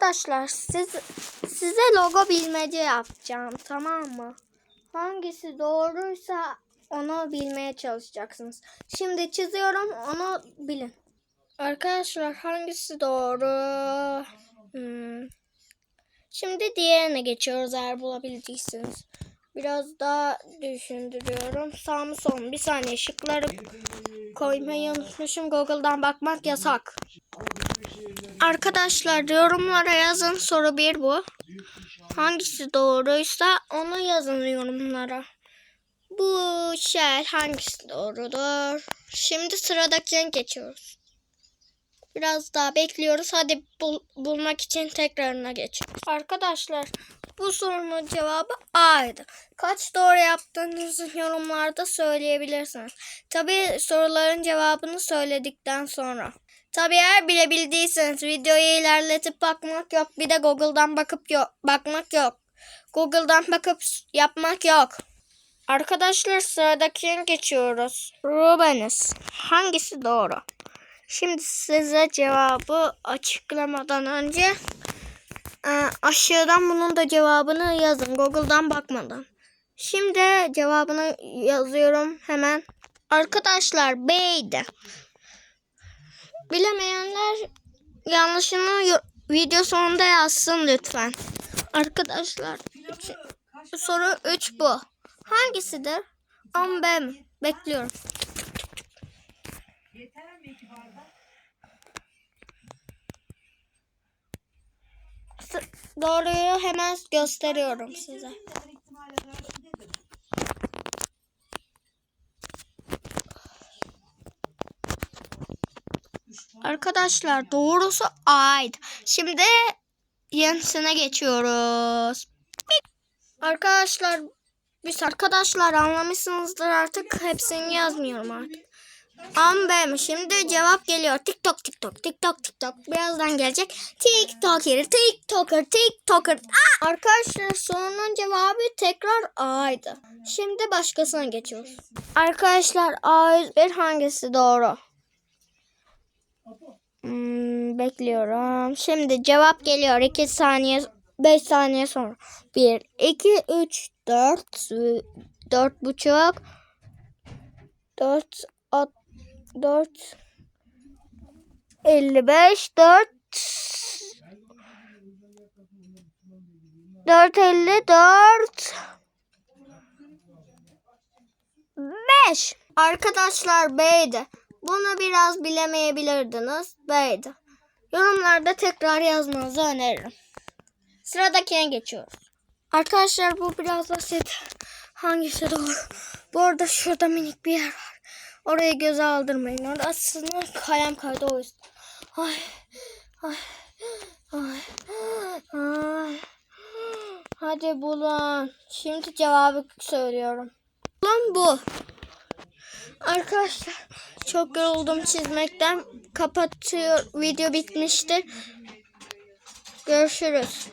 Arkadaşlar siz size logo bilmece yapacağım tamam mı? Hangisi doğruysa onu bilmeye çalışacaksınız. Şimdi çiziyorum onu bilin. Arkadaşlar hangisi doğru? Hmm. Şimdi diğerine geçiyoruz eğer bulabildiyseniz. Biraz daha düşündürüyorum. Sağ mı sol mu? Bir saniye şıkları koymayı unutmuşum. Google'dan bakmak yasak. Arkadaşlar yorumlara yazın. Soru bir bu. Hangisi doğruysa onu yazın yorumlara. Bu şey hangisi doğrudur? Şimdi sıradakine geçiyoruz. Biraz daha bekliyoruz. Hadi bul- bulmak için tekrarına geçiyoruz. Arkadaşlar bu sorunun cevabı A'ydı. Kaç doğru yaptığınızı yorumlarda söyleyebilirsiniz. Tabi soruların cevabını söyledikten sonra. Tabi eğer bilebildiyseniz videoyu ilerletip bakmak yok. Bir de Google'dan bakıp yok, bakmak yok. Google'dan bakıp yapmak yok. Arkadaşlar sıradakine geçiyoruz. Rubens. Hangisi doğru? Şimdi size cevabı açıklamadan önce e, aşağıdan bunun da cevabını yazın. Google'dan bakmadan. Şimdi cevabını yazıyorum hemen. Arkadaşlar B'ydi. Bilemeyenler yanlışını video sonunda yazsın lütfen. Arkadaşlar üç- soru 3 bu. Hangisidir? A mı B mi? Bekliyorum. Doğruyu hemen gösteriyorum size. Arkadaşlar doğrusu ait. Şimdi yenisine geçiyoruz. Arkadaşlar biz arkadaşlar anlamışsınızdır artık hepsini yazmıyorum artık. Am mi? Şimdi cevap geliyor. TikTok TikTok TikTok TikTok. Birazdan gelecek. TikToker TikToker TikToker. Aa! Arkadaşlar sorunun cevabı tekrar A'ydı. Şimdi başkasına geçiyoruz. Arkadaşlar A bir hangisi doğru? Hmm, bekliyorum. Şimdi cevap geliyor. 2 saniye 5 saniye sonra. 1 2 3 4 4 buçuk 4 4 55 4 4 54 5 Arkadaşlar B'ydi. Bunu biraz bilemeyebilirdiniz. B'ydi. Yorumlarda tekrar yazmanızı öneririm. Sıradakine geçiyoruz. Arkadaşlar bu biraz basit. Hangisi doğru? Bu arada şurada minik bir yer var. Orayı göze aldırmayın. Orasını kalem kaydı o yüzden. Ay, ay, ay, ay. Hadi bulun. Şimdi cevabı söylüyorum. Bulun bu. Arkadaşlar çok yoruldum çizmekten. Kapatıyor. Video bitmiştir. Görüşürüz.